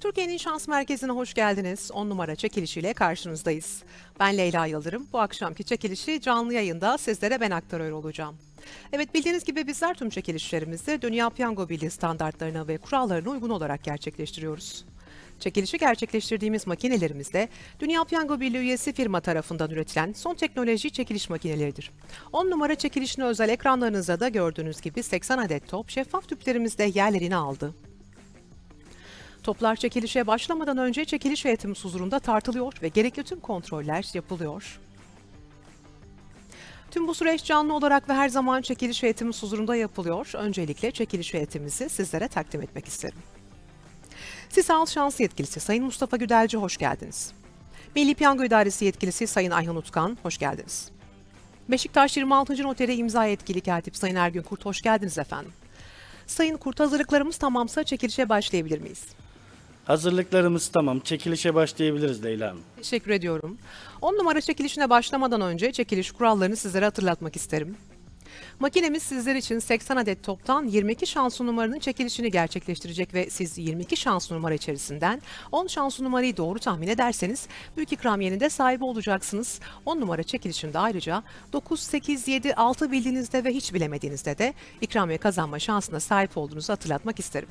Türkiye'nin şans merkezine hoş geldiniz. 10 numara çekilişiyle karşınızdayız. Ben Leyla Yıldırım. Bu akşamki çekilişi canlı yayında sizlere ben aktarıyor olacağım. Evet bildiğiniz gibi bizler tüm çekilişlerimizi Dünya Piyango Birliği standartlarına ve kurallarına uygun olarak gerçekleştiriyoruz. Çekilişi gerçekleştirdiğimiz makinelerimizde Dünya Piyango Birliği üyesi firma tarafından üretilen son teknoloji çekiliş makineleridir. 10 numara çekilişine özel ekranlarınızda da gördüğünüz gibi 80 adet top şeffaf tüplerimizde yerlerini aldı. Toplar çekilişe başlamadan önce çekiliş heyetimiz huzurunda tartılıyor ve gerekli tüm kontroller yapılıyor. Tüm bu süreç canlı olarak ve her zaman çekiliş heyetimiz huzurunda yapılıyor. Öncelikle çekiliş heyetimizi sizlere takdim etmek isterim. Sisal Şans Yetkilisi Sayın Mustafa Güdelci hoş geldiniz. Milli Piyango İdaresi Yetkilisi Sayın Ayhan Utkan hoş geldiniz. Beşiktaş 26. Noteri imza yetkili katip Sayın Ergün Kurt hoş geldiniz efendim. Sayın Kurt hazırlıklarımız tamamsa çekilişe başlayabilir miyiz? Hazırlıklarımız tamam. Çekilişe başlayabiliriz Leyla Hanım. Teşekkür ediyorum. 10 numara çekilişine başlamadan önce çekiliş kurallarını sizlere hatırlatmak isterim. Makinemiz sizler için 80 adet toptan 22 şanslı numaranın çekilişini gerçekleştirecek ve siz 22 şanslı numara içerisinden 10 şanslı numarayı doğru tahmin ederseniz büyük ikramiyenin de sahibi olacaksınız. 10 numara çekilişinde ayrıca 9, 8, 7, 6 bildiğinizde ve hiç bilemediğinizde de ikramiye kazanma şansına sahip olduğunuzu hatırlatmak isterim.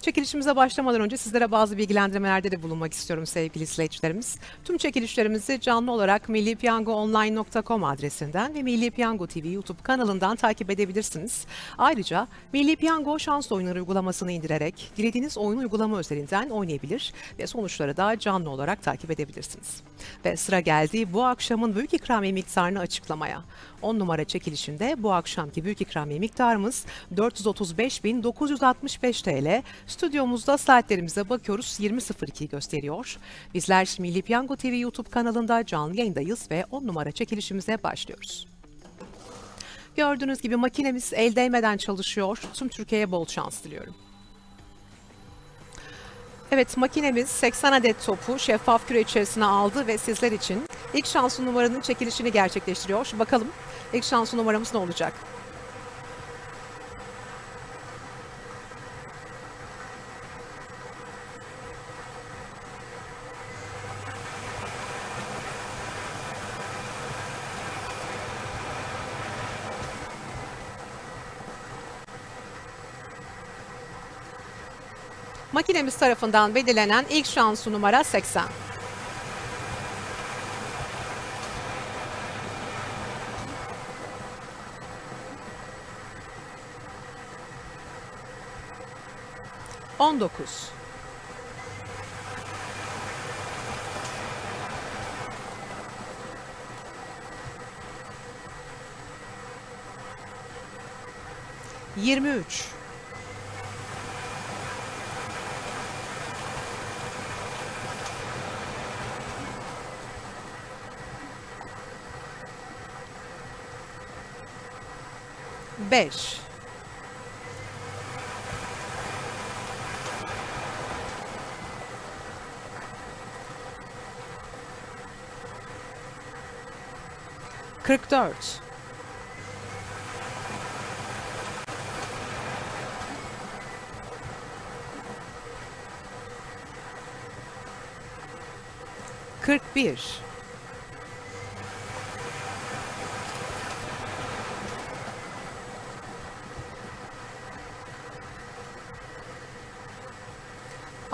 Çekilişimize başlamadan önce sizlere bazı bilgilendirmelerde de bulunmak istiyorum sevgili izleyicilerimiz. Tüm çekilişlerimizi canlı olarak millipiyangoonline.com adresinden ve Milli Piyango TV YouTube kanalından takip edebilirsiniz. Ayrıca Milli Piyango şans oyunları uygulamasını indirerek dilediğiniz oyun uygulama üzerinden oynayabilir ve sonuçları da canlı olarak takip edebilirsiniz. Ve sıra geldi bu akşamın büyük ikramiye miktarını açıklamaya. 10 numara çekilişinde bu akşamki büyük ikramiye miktarımız 435.965 TL. Stüdyomuzda saatlerimize bakıyoruz 20.02 gösteriyor. Bizler Milli Piyango TV YouTube kanalında canlı yayındayız ve 10 numara çekilişimize başlıyoruz. Gördüğünüz gibi makinemiz el değmeden çalışıyor. Tüm Türkiye'ye bol şans diliyorum. Evet makinemiz 80 adet topu şeffaf küre içerisine aldı ve sizler için ilk şanslı numaranın çekilişini gerçekleştiriyor. Bakalım ilk şanslı numaramız ne olacak? Makinemiz tarafından belirlenen ilk şanslı numara 80. On dokuz. Yirmi üç. Beş. Kırk dört.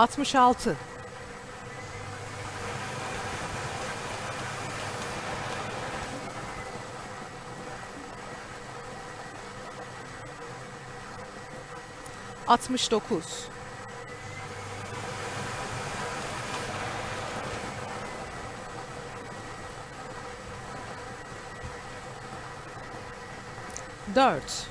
Kırk bir. Altmış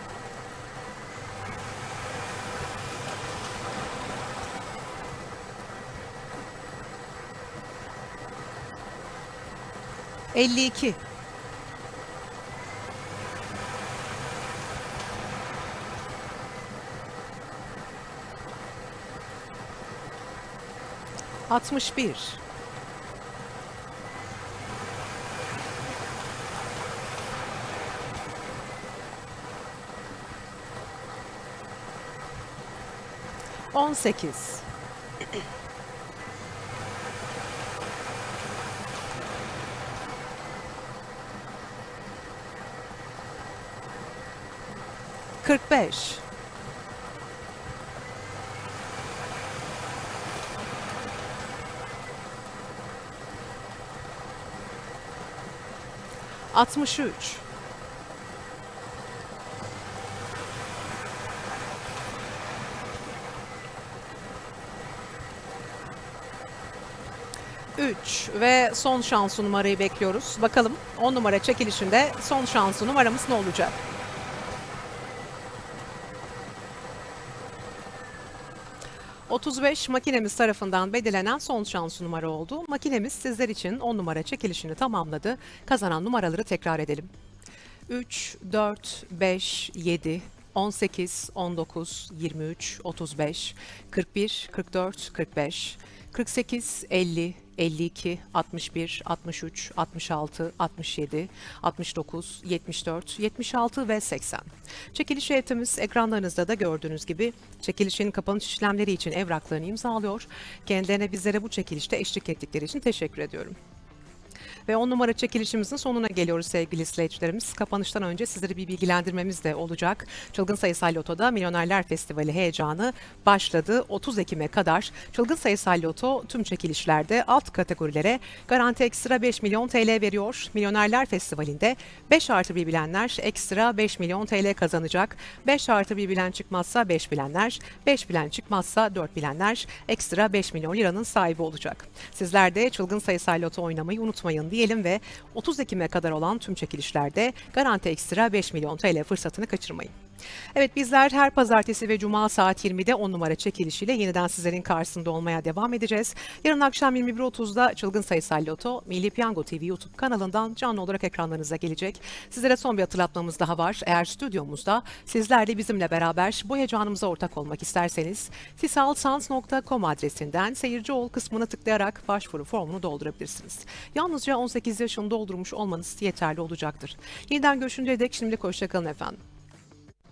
52 61 18 45 63 3 ve son şansı numarayı bekliyoruz. Bakalım 10 numara çekilişinde son şansı numaramız ne olacak? ...35 makinemiz tarafından belirlenen son şans numara oldu. Makinemiz sizler için 10 numara çekilişini tamamladı. Kazanan numaraları tekrar edelim. 3, 4, 5, 7, 18, 19, 23, 35, 41, 44, 45, 48, 50, 52, 61, 63, 66, 67, 69, 74, 76 ve 80. Çekiliş heyetimiz ekranlarınızda da gördüğünüz gibi çekilişin kapanış işlemleri için evraklarını imzalıyor. Kendilerine bizlere bu çekilişte eşlik ettikleri için teşekkür ediyorum. Ve 10 numara çekilişimizin sonuna geliyoruz sevgili izleyicilerimiz. Kapanıştan önce sizleri bir bilgilendirmemiz de olacak. Çılgın Sayısal Loto'da Milyonerler Festivali heyecanı başladı. 30 Ekim'e kadar Çılgın Sayısal Loto tüm çekilişlerde alt kategorilere garanti ekstra 5 milyon TL veriyor. Milyonerler Festivali'nde 5 artı bir bilenler ekstra 5 milyon TL kazanacak. 5 artı bir bilen çıkmazsa 5 bilenler, 5 bilen çıkmazsa 4 bilenler ekstra 5 milyon liranın sahibi olacak. Sizler de Çılgın Sayısal Loto oynamayı unutmayın diyelim ve 30 Ekim'e kadar olan tüm çekilişlerde garanti ekstra 5 milyon TL fırsatını kaçırmayın. Evet bizler her pazartesi ve cuma saat 20'de 10 numara çekilişiyle yeniden sizlerin karşısında olmaya devam edeceğiz. Yarın akşam 21.30'da Çılgın Sayısal Loto Milli Piyango TV YouTube kanalından canlı olarak ekranlarınıza gelecek. Sizlere son bir hatırlatmamız daha var. Eğer stüdyomuzda sizler de bizimle beraber bu heyecanımıza ortak olmak isterseniz sisalsans.com adresinden seyirci ol kısmına tıklayarak başvuru formunu doldurabilirsiniz. Yalnızca 18 yaşını doldurmuş olmanız yeterli olacaktır. Yeniden görüşünceye dek şimdilik hoşçakalın efendim.